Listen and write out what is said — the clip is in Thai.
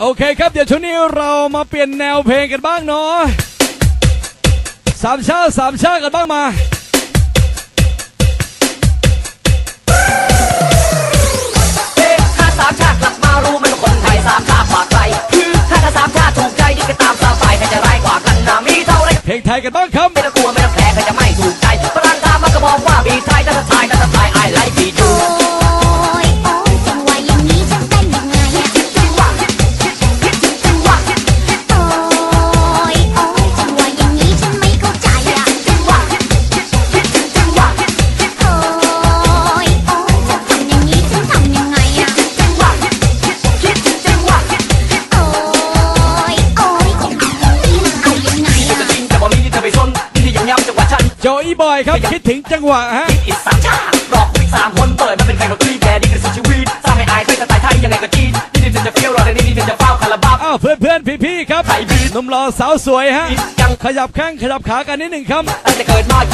โอเคครับ เดี๋ยวช่วงนี้เรามาเปลี่ยนแนวเพลงกันบ้างเนาะสามชาติสามชาติกันบ้างมาเอ๊ะถ้าสามชาติกลับมารู้ไหมว่าคนไทยสามชาติกว่าใครคือถ้าถ้าสามชาติถูกใจยิ่งก็ตามสบายใครจะร้ายกว่ากันนะมีเท่าไรเพลงไทยกันบ้างครับ ไม่ต้องกลัวไม่ต้องแพ้ใครจะไม่ถูกใจ โจอีบอยครับคิดถึงจังหวะฮะอิสสามชาติรอกวิกสามคนเปิดมาเป็นแฟนกับตุ้ยแกดีกันสุดชีวิตสร้างให้อายด้วยสไตล์ไทยยังไงก็จีนนี่ที่เธอจะเฟี้ยวรอเลยนี่ที่เธอจะเฝ้าคาราบาอ้าวเพื่อนเพื่อนพี่พี่ๆครับไทยบีทหนุ่มรอสาวสวยฮะยังขยับแข้งขยับขากันนิดหนึ่งครับตั้งแต่เกิดมากี่ปีสามชา